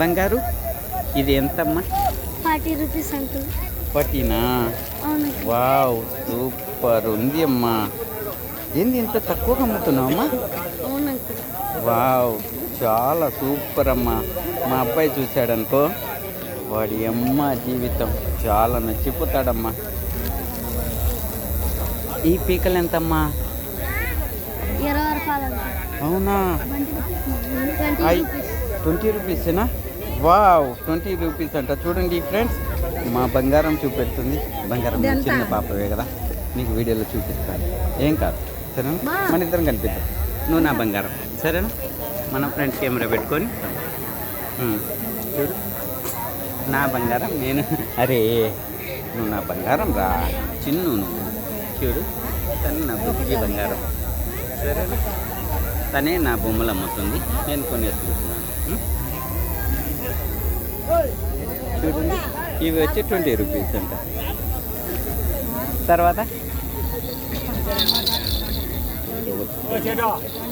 బంగారు? ఇది ఎంతమ్మా? Forty rupees uncle. అవును. వావ్ సూపర్ ఉంది అమ్మా. ఏంది ఇంత తక్కువగా అమ్ముతున్నావు అమ్మా అవును అంకుల్. వావ్ చాలా సూపర్ అమ్మా. మా అబ్బాయి చూశాడనుకో వాడి అమ్మ జీవితం చాలా నచ్చిపోతాడమ్మా. ఈ పీకలు ఎంతమ్మా? అవునా? ట్వంటీ రూపీసేనా? వావ్ ట్వంటీ రూపీస్ అంట. చూడండి ఫ్రెండ్స్ మా బంగారం చూపెడుతుంది. బంగారం చిన్న పాపవే కదా. నీకు వీడియోలో చూపిస్తాను. ఏం కాదు. సరేనా. మన ఇద్దరం కనిపిద్దాం నువ్వు నా బంగారం. సరేనా? మన ఫ్రంట్ కెమెరా పెట్టుకొని. చూడు. నా బంగారం నేను. అరే నువ్వు నా బంగారం రా. చిన్ను నువ్వు. చూడు. తను నా బుద్ధి బంగారం. సరేనా? తనే నా బొమ్మలు అమ్ముతుంది. నేను కొనేసుకుంటున్నాను. ఇవి వచ్చి ట్వంటీ రూపీస్ అంట. తర్వాత?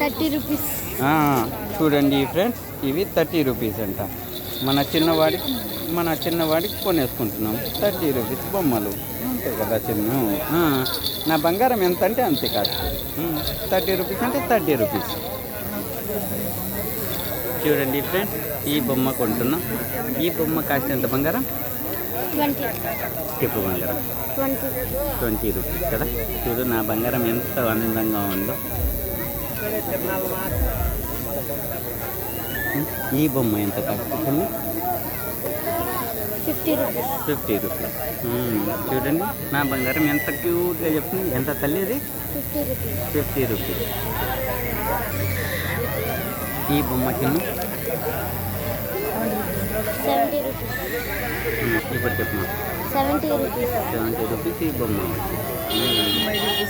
Thirty rupees. ఆ, చూడండి ఫ్రెండ్స్ ఇవి థర్టీ రూపీస్ అంట. మన చిన్నవాడికి మన చిన్నవాడికి కొనేసుకుంటున్నాం. థర్టీ రూపీస్ బొమ్మలు. అంతే కదా చిన్న. ఆ, నా బంగారం ఎంత అంటే అంతే కాదు. థర్టీ రూపీస్ అంటే థర్టీ రూపీస్. చూడండి ఫ్రెండ్స్ ఈ బొమ్మ కొంటున్నాం. ఈ బొమ్మ కాస్ట్ ఎంత బంగారం? చెప్పు బంగారం. ట్వంటీ. రూపీస్ కదా? చూడు నా బంగారం ఎంత ఆనందంగా ఉందో. ఈ బొమ్మ ఎంత చెప్పండి? Fifty rupees. చూడండి నా బంగారం ఎంత క్యూట్గా చెప్తుంది. ఎంత తల్లి ఇది ఫిఫ్టీ రూపీస్. Fifty rupees. ఈ బొమ్మకి సెవెంటీ రూపీస్. ఇప్పుడు చెప్పు సెవెంటీ రూపీస్ సెవెంటీ రూపీస్ ఈ బొమ్మ మ్మ్.